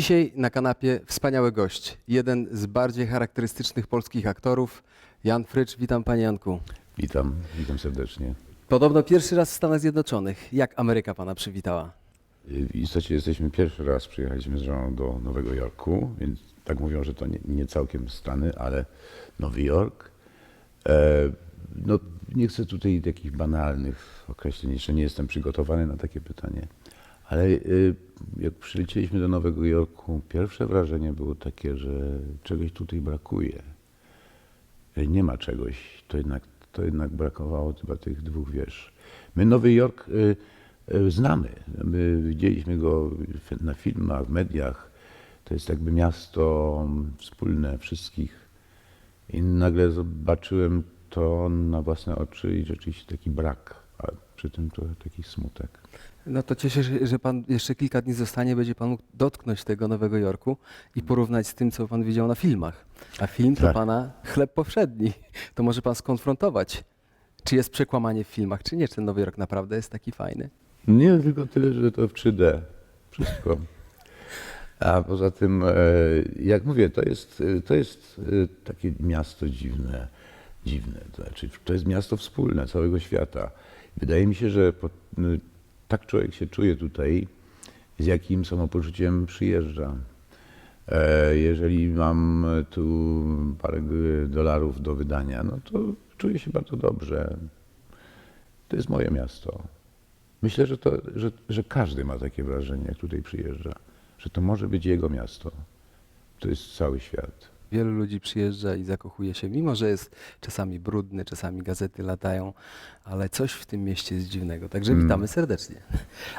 Dzisiaj na kanapie wspaniały gość, jeden z bardziej charakterystycznych polskich aktorów, Jan Frycz. Witam panie Janku. Witam, witam serdecznie. Podobno pierwszy raz w Stanach Zjednoczonych. Jak Ameryka pana przywitała? W istocie jesteśmy pierwszy raz przyjechaliśmy z żoną do Nowego Jorku, więc tak mówią, że to nie, nie całkiem Stany, ale Nowy Jork. E, no, nie chcę tutaj takich banalnych określeń, jeszcze nie jestem przygotowany na takie pytanie, ale y, jak przylecieliśmy do Nowego Jorku, pierwsze wrażenie było takie, że czegoś tutaj brakuje. E, Nie ma czegoś, to jednak, to jednak brakowało chyba tych dwóch wież. My Nowy Jork y, y, znamy, my widzieliśmy go na filmach, w mediach. To jest jakby miasto wspólne wszystkich. I nagle zobaczyłem to na własne oczy i rzeczywiście taki brak, a przy tym trochę taki smutek. No to cieszę się, że pan jeszcze kilka dni zostanie, będzie pan mógł dotknąć tego Nowego Jorku i porównać z tym, co pan widział na filmach. A film to Tak. pana chleb powszedni. To może pan skonfrontować, czy jest przekłamanie w filmach, czy nie, czy ten Nowy Jork naprawdę jest taki fajny. Nie tylko tyle, że to w 3D. Wszystko. A poza tym, e, jak mówię, to jest, e, to jest e, takie miasto dziwne. Dziwne. To znaczy, to jest miasto wspólne całego świata. Wydaje mi się, że po, n- tak człowiek się czuje tutaj, z jakim samopoczuciem przyjeżdża. E, Jeżeli mam tu parę dolarów do wydania, no to czuję się bardzo dobrze. To jest moje miasto. Myślę, że, to, że, że każdy ma takie wrażenie, jak tutaj przyjeżdża, że to może być jego miasto. To jest cały świat. Wielu ludzi przyjeżdża i zakochuje się, mimo że jest czasami brudny, czasami gazety latają, ale coś w tym mieście jest dziwnego. Także Mm. witamy serdecznie.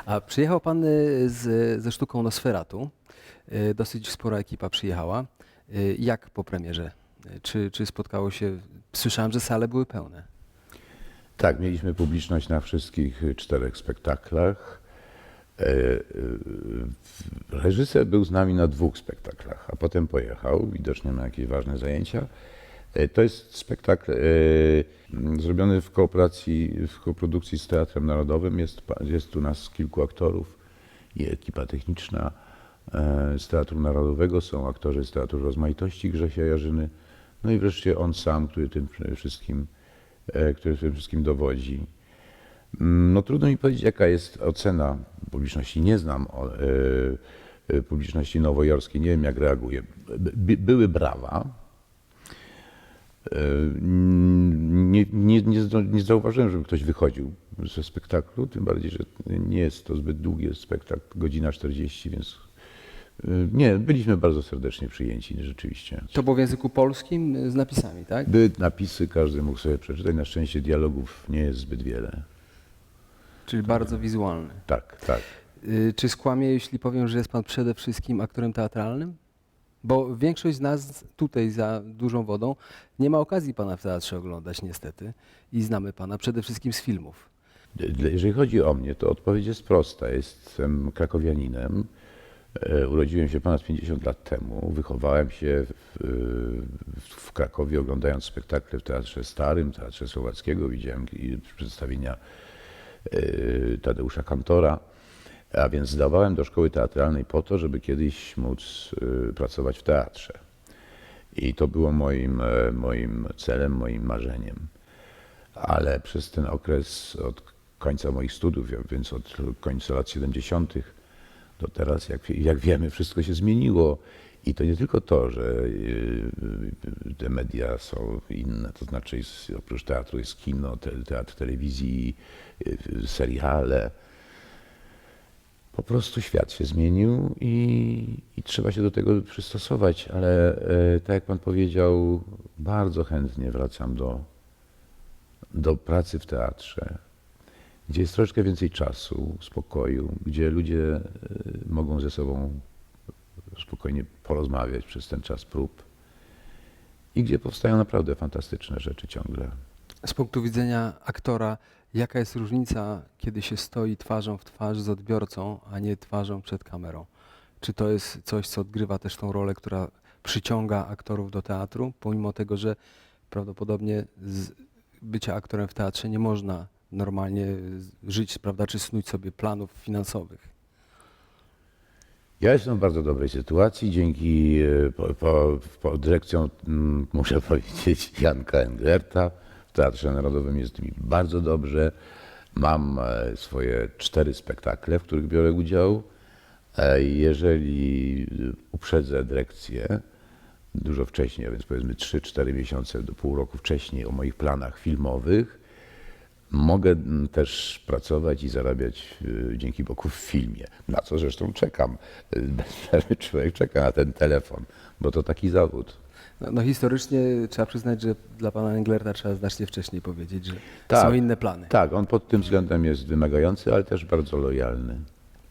A przyjechał pan y, z, ze sztuką Nosferatu. Y, Dosyć spora ekipa przyjechała. Y, Jak po premierze? Czy, czy spotkało się? Słyszałem, że sale były pełne. Tak, mieliśmy publiczność na wszystkich czterech spektaklach. E, e, Reżyser był z nami na dwóch spektaklach, a potem pojechał, widocznie ma jakieś ważne zajęcia. E, To jest spektakl zrobiony w kooperacji, w koprodukcji z Teatrem Narodowym. Jest, jest tu nas kilku aktorów i ekipa techniczna z Teatru Narodowego. Są aktorzy z Teatru Rozmaitości Grzesia Jarzyny. No i wreszcie on sam, który tym wszystkim, który tym wszystkim dowodzi. No trudno mi powiedzieć, jaka jest ocena publiczności. Nie znam e, e, publiczności nowojorskiej, nie wiem jak reaguje. By, były brawa. E, Nie, nie, nie, nie zauważyłem, żeby ktoś wychodził ze spektaklu, tym bardziej, że nie jest to zbyt długi spektakl, godzina 40, więc nie, byliśmy bardzo serdecznie przyjęci, rzeczywiście. To było w języku polskim z napisami, tak? Były napisy, każdy mógł sobie przeczytać. Na szczęście dialogów nie jest zbyt wiele. Czyli bardzo wizualny. Tak, tak. Y, Czy skłamię, jeśli powiem, że jest pan przede wszystkim aktorem teatralnym? Bo większość z nas tutaj za dużą wodą nie ma okazji pana w teatrze oglądać niestety i znamy pana przede wszystkim z filmów. Jeżeli chodzi o mnie, to odpowiedź jest prosta. Jestem krakowianinem. E, Urodziłem się ponad 50 lat temu. Wychowałem się w, w, Krakowie, oglądając spektakle w Teatrze Starym, Teatrze Słowackiego. Widziałem przedstawienia Tadeusza Kantora. A więc zdawałem do szkoły teatralnej po to, żeby kiedyś móc e, pracować w teatrze. I to było moim, e, moim celem, moim marzeniem ale przez ten okres od końca moich studiów, więc od końca lat 70. do teraz, jak, jak wiemy, wszystko się zmieniło. I to nie tylko to, że y, te media są inne, to znaczy oprócz teatru jest kino, te, teatr telewizji, y, seriale. Po prostu świat się zmienił i, i trzeba się do tego przystosować, ale e, tak jak pan powiedział, bardzo chętnie wracam do, do pracy w teatrze, gdzie jest troszkę więcej czasu, spokoju, gdzie ludzie e, mogą ze sobą spokojnie porozmawiać przez ten czas prób i gdzie powstają naprawdę fantastyczne rzeczy ciągle. Z punktu widzenia aktora, jaka jest różnica, kiedy się stoi twarzą w twarz z odbiorcą, a nie twarzą przed kamerą? Czy to jest coś, co odgrywa też tą rolę, która przyciąga aktorów do teatru, pomimo tego, że prawdopodobnie z bycia aktorem w teatrze nie można normalnie żyć, prawda, czy snuć sobie planów finansowych? Ja jestem w bardzo dobrej sytuacji. Dzięki e, po, po, po dyrekcją, mm, muszę powiedzieć, Janka Englerta w Teatrze Narodowym jest mi bardzo dobrze. Mam e, swoje cztery spektakle, w których biorę udział. E, Jeżeli uprzedzę dyrekcję dużo wcześniej, więc powiedzmy 3-4 miesiące do pół roku wcześniej o moich planach filmowych, Mogę mm, też pracować i zarabiać y, dzięki Bogu w filmie. Na co zresztą czekam. Y, Bez przerwy człowiek czeka na ten telefon, bo to taki zawód. No, no historycznie trzeba przyznać, że dla pana Englerta trzeba znacznie wcześniej powiedzieć, że Tak. są inne plany. Tak, on pod tym względem jest wymagający, ale też bardzo lojalny.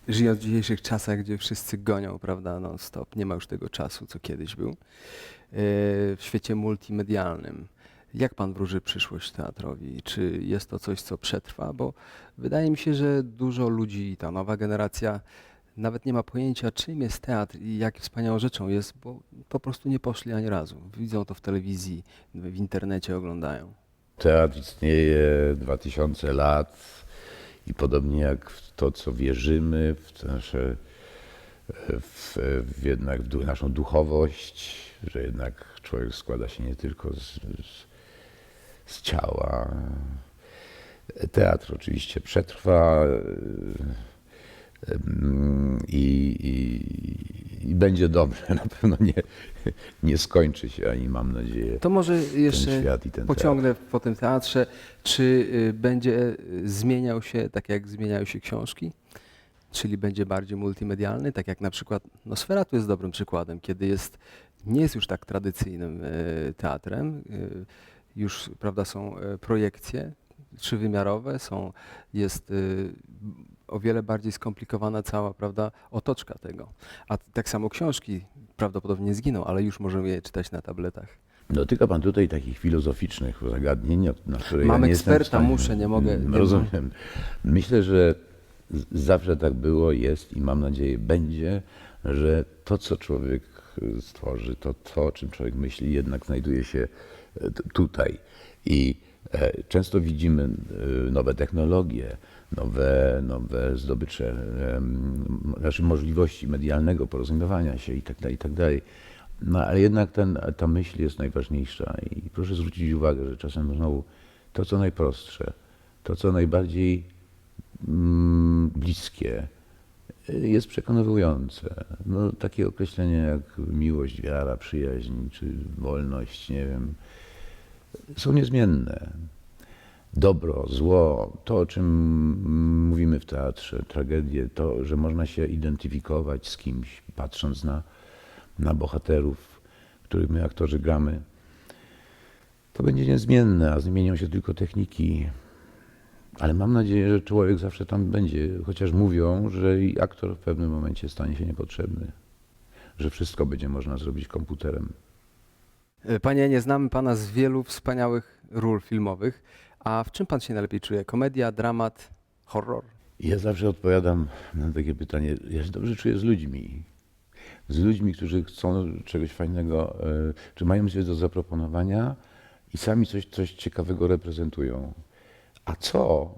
Żyjąc w dzisiejszych czasach, gdzie wszyscy gonią, prawda, non stop, nie ma już tego czasu, co kiedyś był, yy, w świecie multimedialnym. Jak pan wróży przyszłość teatrowi? Czy jest to coś, co przetrwa? Bo wydaje mi się, że dużo ludzi, ta nowa generacja, nawet nie ma pojęcia, czym jest teatr i jak wspaniałą rzeczą jest, bo po prostu nie poszli ani razu. Widzą to w telewizji, w internecie oglądają. Teatr istnieje 2000 lat i podobnie jak w to, co wierzymy, w, nasze, w, w jednak w naszą duchowość, że jednak człowiek składa się nie tylko z, z, z ciała. Teatr oczywiście przetrwa y, ym, i, i, i będzie dobrze. Na pewno nie, nie skończy się ani mam nadzieję To może ten jeszcze świat i ten pociągnę po tym teatrze. Czy y, będzie y, zmieniał się tak, jak zmieniają się książki? Czyli będzie bardziej multimedialny, tak jak na przykład Nosferatu jest dobrym przykładem, kiedy jest, nie jest już tak tradycyjnym y, teatrem. Już prawda, są y, projekcje trzywymiarowe, są, jest y, o wiele bardziej skomplikowana cała prawda, otoczka tego. A tak samo książki prawdopodobnie zginą, ale już możemy je czytać na tabletach. Dotyka pan tutaj takich filozoficznych zagadnień, na które Mam ja nie jestem eksperta, stanie- muszę, nie mogę- Mm, nie Rozumiem. Myślę, że zawsze tak było, jest i mam nadzieję będzie, że to, co człowiek y, stworzy, to, to o czym człowiek myśli, jednak znajduje się e, tutaj. I e, często widzimy e, nowe technologie, nowe, nowe zdobycze, em, znaczy możliwości medialnego porozumiewania się i tak dalej, i tak. No ale jednak ten, ta myśl jest najważniejsza i proszę zwrócić uwagę, że czasem znowu to, co najprostsze, to, co najbardziej mm, bliskie, jest przekonywujące. No, takie określenie jak miłość, wiara, przyjaźń czy wolność, nie wiem, są niezmienne. Dobro, zło, to o czym mówimy w teatrze, tragedie, to, że można się identyfikować z kimś, patrząc na, na bohaterów, których my aktorzy gramy, to będzie niezmienne, a zmienią się tylko techniki. Ale mam nadzieję, że człowiek zawsze tam będzie, chociaż mówią, że i aktor w pewnym momencie stanie się niepotrzebny, że wszystko będzie można zrobić komputerem. E, Panie, nie znamy Pana z wielu wspaniałych ról filmowych, a w czym Pan się najlepiej czuje? Komedia, dramat, horror? Ja zawsze odpowiadam na takie pytanie. Ja się dobrze czuję z ludźmi. Z ludźmi, którzy chcą czegoś fajnego, e, czy mają coś do zaproponowania i sami coś, coś ciekawego reprezentują. A co?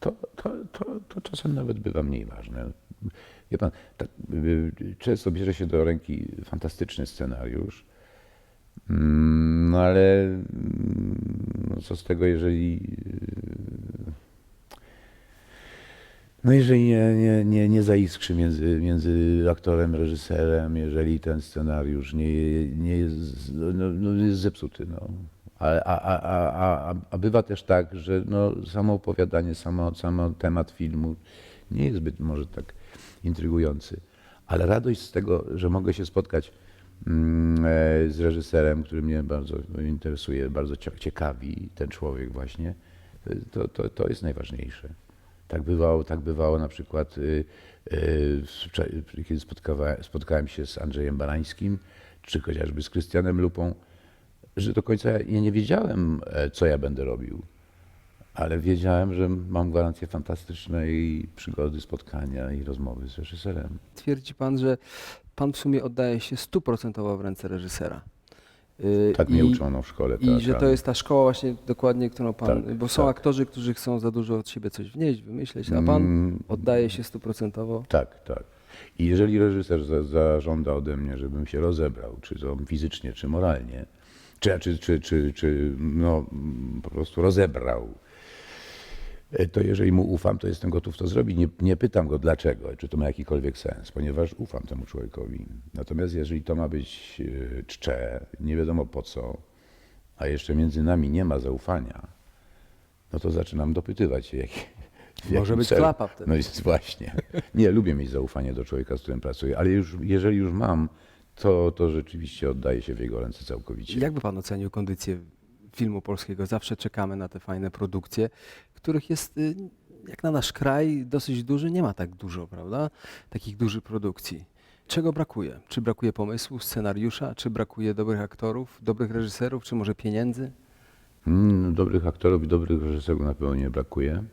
To, to, to, to czasem nawet bywa mniej ważne. Wie pan, tak, y, często bierze się do ręki fantastyczny scenariusz, no ale mm, no co z tego, jeżeli No jeżeli nie, nie, nie, nie zaiskrzy między, między aktorem, reżyserem, jeżeli ten scenariusz nie, nie jest, no, no jest zepsuty. No. A, a, a, a, a, bywa też tak, że no, samo opowiadanie, samo, samo temat filmu nie jest zbyt może tak intrygujący. Ale radość z tego, że mogę się spotkać mm, z reżyserem, który mnie bardzo interesuje, bardzo ciekawi, ten człowiek właśnie, to, to, to jest najważniejsze. Tak bywało, tak bywało na przykład, y, y, kiedy spotkałem, spotkałem się z Andrzejem Barańskim, czy chociażby z Krystianem Lupą, że do końca ja nie wiedziałem, e, co ja będę robił. Ale wiedziałem, że mam gwarancję fantastycznej przygody, spotkania i rozmowy z reżyserem. Twierdzi Pan, że Pan w sumie oddaje się stuprocentowo w ręce reżysera. Y, Tak mnie uczono w szkole I że to jest ta szkoła właśnie dokładnie, którą Pan, Tak, bo są tak. aktorzy, którzy chcą za dużo od siebie coś wnieść, wymyśleć, a Pan Mm, oddaje się stuprocentowo. Tak, tak. I jeżeli reżyser za, zażąda ode mnie, żebym się rozebrał, czy to fizycznie, czy moralnie, czy, czy, czy, czy, czy no, po prostu rozebrał, to jeżeli mu ufam, to jestem gotów to zrobić. Nie, nie pytam go dlaczego, czy to ma jakikolwiek sens, ponieważ ufam temu człowiekowi. Natomiast jeżeli to ma być e, czcze, nie wiadomo po co, a jeszcze między nami nie ma zaufania, no to zaczynam dopytywać się, jak, w Może być celu. klapa wtedy. No jest właśnie. Nie, lubię mieć zaufanie do człowieka, z którym pracuję, ale już, jeżeli już mam, to, to rzeczywiście oddaję się w jego ręce całkowicie. Jak by pan ocenił kondycję filmu polskiego? Zawsze czekamy na te fajne produkcje, których jest, y, jak na nasz kraj, dosyć duży. Nie ma tak dużo, prawda? Takich dużych produkcji. Czego brakuje? Czy brakuje pomysłu, scenariusza? Czy brakuje dobrych aktorów, dobrych reżyserów, czy może pieniędzy? Mm, Dobrych aktorów i dobrych reżyserów na pewno nie brakuje.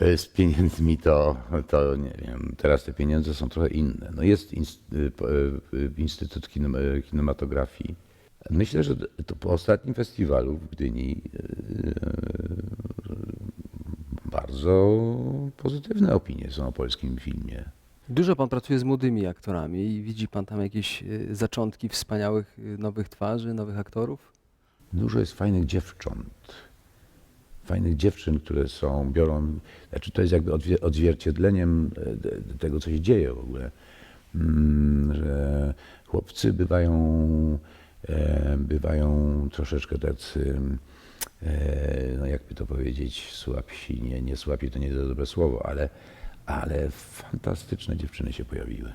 E, Z pieniędzmi to, to nie wiem, teraz te pieniądze są trochę inne. No jest y, y, Instytut Kinem- Kinematografii. Myślę, że to po ostatnim festiwalu w Gdyni y, bardzo pozytywne opinie są o polskim filmie. Dużo pan pracuje z młodymi aktorami i widzi pan tam jakieś y, zaczątki wspaniałych y, nowych twarzy, nowych aktorów? Dużo jest fajnych dziewcząt. Fajnych dziewczyn, które są, biorą. Znaczy, to jest jakby odzwierciedleniem e, tego, co się dzieje w ogóle. Mm, Że chłopcy bywają, e, bywają troszeczkę tacy, e, no jakby to powiedzieć, słabsi. Nie, nie słabi to nie jest dobre słowo, ale, ale fantastyczne dziewczyny się pojawiły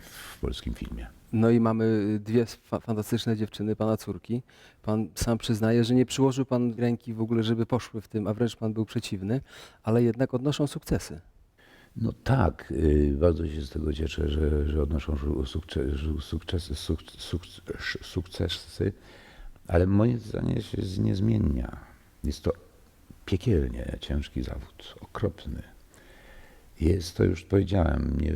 w polskim filmie. No i mamy dwie fa- fantastyczne dziewczyny, pana córki. Pan sam przyznaje, że nie przyłożył pan ręki w ogóle, żeby poszły w tym, a wręcz pan był przeciwny, ale jednak odnoszą sukcesy. No tak, y, bardzo się z tego cieszę, że, że odnoszą żu- sukce- żu- sukcesy, sukcesy, ale moje zdanie się nie zmienia. Jest to piekielnie ciężki zawód, okropny. Jest to, już powiedziałem, nie,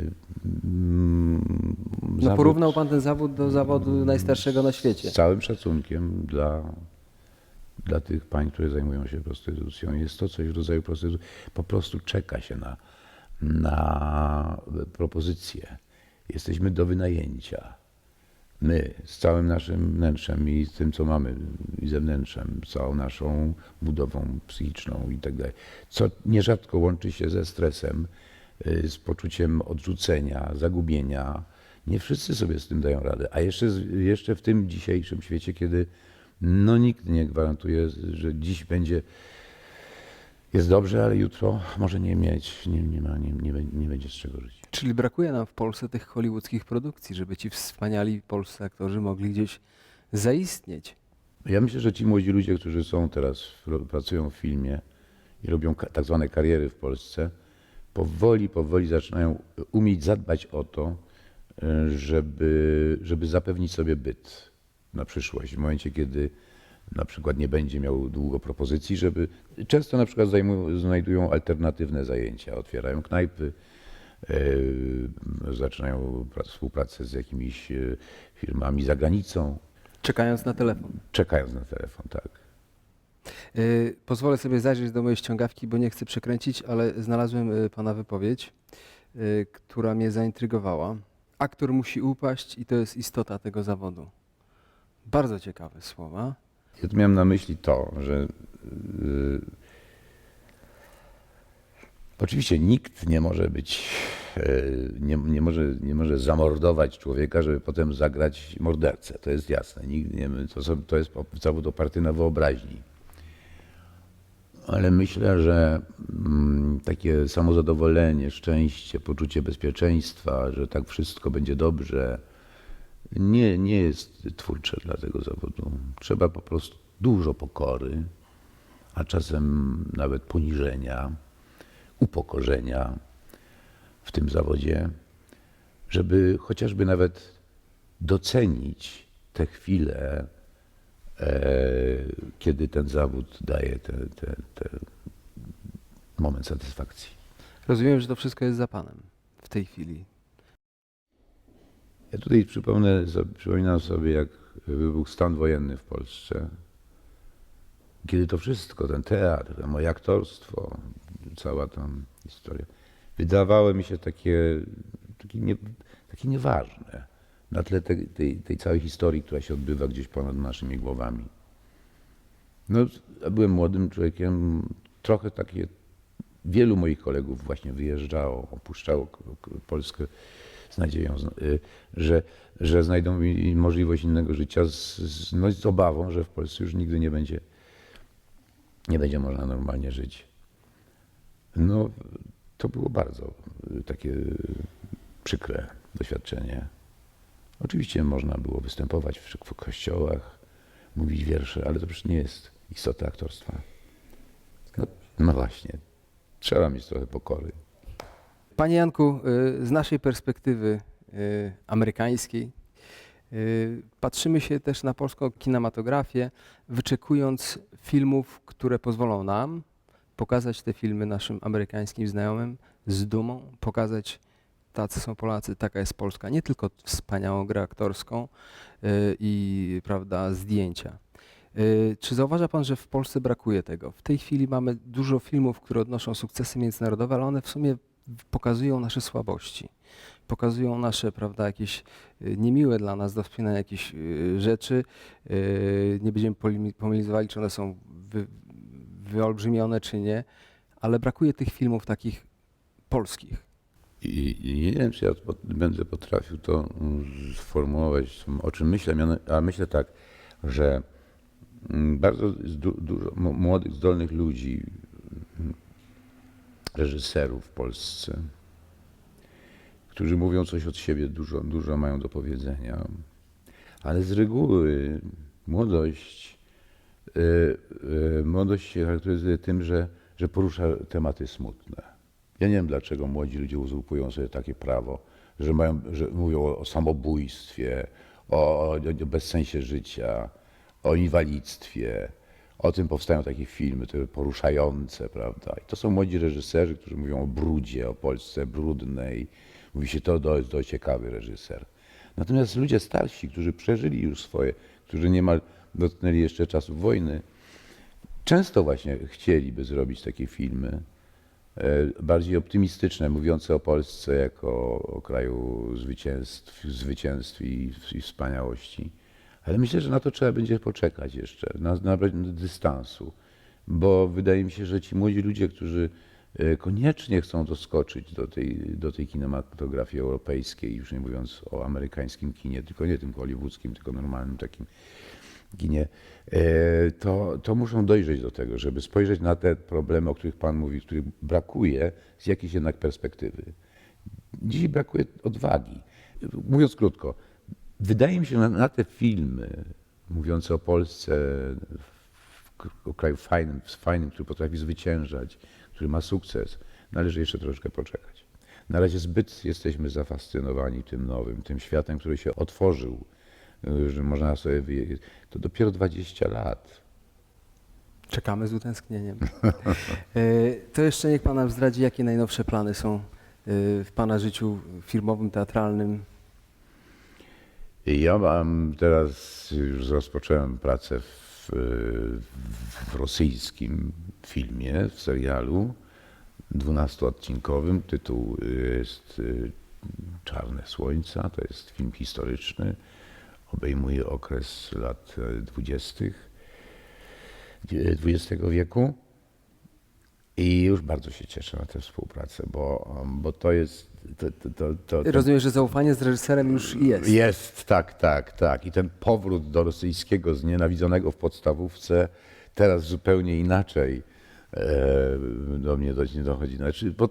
mm, No zawód porównał pan ten zawód do zawodu najstarszego na świecie. z całym szacunkiem dla, dla tych pań, które zajmują się prostytucją. Jest to coś w rodzaju prostytucji. Po prostu czeka się na, na propozycję. Jesteśmy do wynajęcia. My z całym naszym wnętrzem i z tym, co mamy i zewnętrzem, całą naszą budową psychiczną i tak dalej, co nierzadko łączy się ze stresem, y, z poczuciem odrzucenia, zagubienia. Nie wszyscy sobie z tym dają radę, a jeszcze, jeszcze w tym dzisiejszym świecie, kiedy no nikt nie gwarantuje, że dziś będzie jest dobrze, ale jutro może nie mieć, nie, nie, ma, nie, nie, nie będzie z czego żyć. Czyli brakuje nam w Polsce tych hollywoodzkich produkcji, żeby ci wspaniali polscy aktorzy mogli gdzieś zaistnieć. Ja myślę, że ci młodzi ludzie, którzy są teraz, pracują w filmie i robią tak zwane kariery w Polsce, powoli, powoli zaczynają umieć zadbać o to, e, żeby, żeby zapewnić sobie byt na przyszłość. W momencie, kiedy na przykład nie będzie miał długo propozycji, żeby często na przykład zajmują, znajdują alternatywne zajęcia, otwierają knajpy, e, zaczynają pra- współpracę z jakimiś e, firmami za granicą. Czekając na telefon. Czekając na telefon, tak. Y, Pozwolę sobie zajrzeć do mojej ściągawki, bo nie chcę przekręcić, ale znalazłem pana wypowiedź, która mnie zaintrygowała. Aktor musi upaść i to jest istota tego zawodu. Bardzo ciekawe słowa. Ja tu miałem na myśli to, że yy, oczywiście nikt nie może być, yy, nie, nie, może, nie może zamordować człowieka, żeby potem zagrać mordercę. To jest jasne. Nikt nie, to, to jest zawód oparty na wyobraźni. Ale myślę, że mm, takie samozadowolenie, szczęście, poczucie bezpieczeństwa, że tak wszystko będzie dobrze, nie, nie jest twórcze dla tego zawodu. Trzeba po prostu dużo pokory, a czasem nawet poniżenia, upokorzenia w tym zawodzie, żeby chociażby nawet docenić te chwile, e, kiedy ten zawód daje te, te, te moment satysfakcji. Rozumiem, że to wszystko jest za panem w tej chwili. Ja tutaj przypomnę, przypominam sobie, jak wybuchł stan wojenny w Polsce. Kiedy to wszystko, ten teatr, moje aktorstwo, cała tam historia, wydawały mi się takie, takie, nie, takie nieważne na tle tej, tej, tej całej historii, która się odbywa gdzieś ponad naszymi głowami. No, byłem młodym człowiekiem, trochę takie, wielu moich kolegów właśnie wyjeżdżało, opuszczało Polskę z nadzieją, y, że, że znajdą możliwość innego życia, z, no, z obawą, że w Polsce już nigdy nie będzie, nie będzie można normalnie żyć. No, to było bardzo y, takie przykre doświadczenie. Oczywiście można było występować w, w kościołach, mówić wiersze, ale to przecież nie jest istota aktorstwa. No, no właśnie, trzeba mieć trochę pokory. Panie Janku, y, z naszej perspektywy y, amerykańskiej y, patrzymy się też na polską kinematografię, wyczekując filmów, które pozwolą nam pokazać te filmy naszym amerykańskim znajomym z dumą, pokazać tacy są Polacy, taka jest Polska, nie tylko wspaniałą grę aktorską i prawda, zdjęcia. Czy zauważa Pan, że w Polsce brakuje tego? W tej chwili mamy dużo filmów, które odnoszą sukcesy międzynarodowe, ale one w sumie pokazują nasze słabości. Pokazują nasze, prawda, jakieś y, niemiłe dla nas do wspinania jakieś y, rzeczy. Y, Nie będziemy polemizowali, czy one są wy, wyolbrzymione, czy nie, ale brakuje tych filmów takich polskich. I, I nie wiem, czy ja będę potrafił to mm, sformułować, o czym myślę, a myślę tak, że mm, bardzo dużo młodych, zdolnych ludzi, reżyserów w Polsce, którzy mówią coś od siebie, dużo, dużo mają do powiedzenia, ale z reguły młodość, y, y, młodość się charakteryzuje tym, że, że porusza tematy smutne. Ja nie wiem, dlaczego młodzi ludzie uzurpują sobie takie prawo, że, mają, że mówią o samobójstwie, o, o bezsensie życia, o inwalidztwie. O tym powstają takie filmy, te poruszające, prawda? I to są młodzi reżyserzy, którzy mówią o brudzie, o Polsce brudnej. Mówi się, to, jest to ciekawy reżyser. Natomiast ludzie starsi, którzy przeżyli już swoje, którzy niemal dotknęli jeszcze czasów wojny, często właśnie chcieliby zrobić takie filmy, e, bardziej optymistyczne, mówiące o Polsce jako o kraju zwycięstw, zwycięstw i, i wspaniałości. Ale myślę, że na to trzeba będzie poczekać jeszcze, na, na, dystansu, bo wydaje mi się, że ci młodzi ludzie, którzy e, koniecznie chcą doskoczyć do tej, do tej kinematografii europejskiej, już nie mówiąc o amerykańskim kinie, tylko nie tym hollywoodzkim, tylko normalnym takim ginie, e, to, to muszą dojrzeć do tego, żeby spojrzeć na te problemy, o których Pan mówi, których brakuje z jakiejś jednak perspektywy. Dziś brakuje odwagi. Mówiąc krótko, wydaje mi się, na, na te filmy mówiące o Polsce, o kraju fajnym, fajnym, który potrafi zwyciężać, który ma sukces, należy jeszcze troszeczkę poczekać. Na razie zbyt jesteśmy zafascynowani tym nowym, tym światem, który się otworzył, y, że można sobie wyjeździć. To dopiero 20 lat. Czekamy z utęsknieniem. E, To jeszcze niech Pan nam zdradzi, jakie najnowsze plany są e, w Pana życiu filmowym, teatralnym. Ja mam teraz, już rozpocząłem pracę w, w rosyjskim filmie, w serialu 12-odcinkowym. Tytuł jest y, Czarne Słońca. To jest film historyczny. Obejmuje okres lat 20. XX wieku. I już bardzo się cieszę na tę współpracę, bo, bo to jest. To, to, to, to, Rozumiem, że zaufanie z reżyserem już jest. jest, tak, tak, tak. I ten powrót do rosyjskiego znienawidzonego w podstawówce teraz zupełnie inaczej e, do mnie do, nie dochodzi. Znaczy, bo,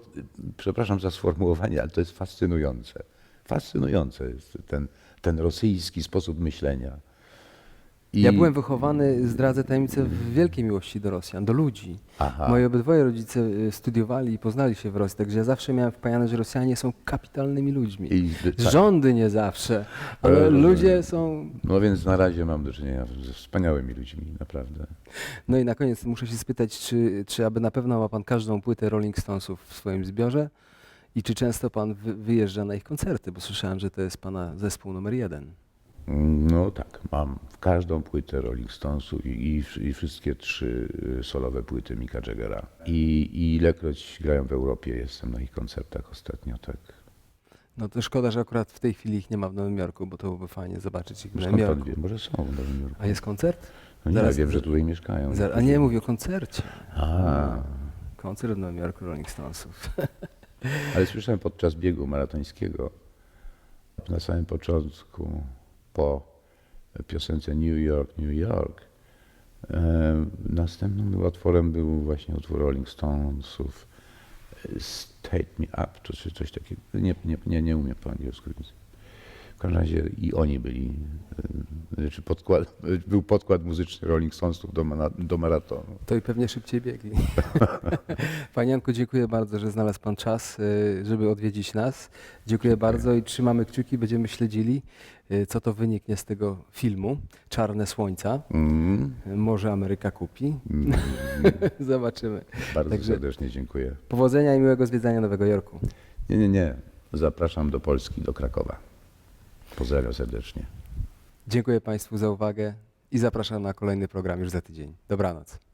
przepraszam za sformułowanie, ale to jest fascynujące. Fascynujące jest ten, ten rosyjski sposób myślenia. I, Ja byłem wychowany, zdradzę tajemnicę, w wielkiej miłości do Rosjan, do ludzi. Aha. Moi obydwoje rodzice y, studiowali i poznali się w Rosji, także ja zawsze miałem wpajane, że Rosjanie są kapitalnymi ludźmi. I, tak. Rządy nie zawsze, ale rozumiem. ludzie są... No więc na razie mam do czynienia ze wspaniałymi ludźmi, naprawdę. No i na koniec muszę się spytać, czy, czy aby na pewno ma Pan każdą płytę Rolling Stonesów w swoim zbiorze i czy często Pan wy, wyjeżdża na ich koncerty, bo słyszałem, że to jest Pana zespół numer jeden. No tak, mam każdą płytę Rolling Stonesów i, i, i wszystkie trzy y, solowe płyty Mika Jaggera. I, I ilekroć grają w Europie, jestem na ich koncertach ostatnio, tak. No to szkoda, że akurat w tej chwili ich nie ma w Nowym Jorku, bo to byłoby fajnie zobaczyć ich w Skąd Nowym Jorku. wie? Może są w Nowym Jorku. A jest koncert? No nie, zaraz- ja wiem, że tutaj mieszkają. A nie, mówię o koncercie. A, Koncert w Nowym Jorku Rolling Stonesów. ale słyszałem podczas biegu maratońskiego, na samym początku, po piosence New York, New York, e, następnym utworem był właśnie utwór Rolling Stonesów e, State Me Up, czy coś takiego. Nie, nie, nie, nie umiem po angielsku. Więc. W każdym razie i oni byli, e, znaczy podkład, był podkład muzyczny Rolling Stonesów do, do maratonu. To i pewnie szybciej biegli. Panie Janku, dziękuję bardzo, że znalazł Pan czas, y, żeby odwiedzić nas. Dziękuję bardzo i trzymamy kciuki, będziemy śledzili, y, co to wyniknie z tego filmu Czarne Słońca. Mm, Y, Może Ameryka kupi. mm, Zobaczymy. bardzo Także- serdecznie dziękuję. Powodzenia i miłego zwiedzania Nowego Jorku. Nie, nie, nie. Zapraszam do Polski, do Krakowa. Pozdrawiam serdecznie. Dziękuję Państwu za uwagę i zapraszam na kolejny program już za tydzień. Dobranoc.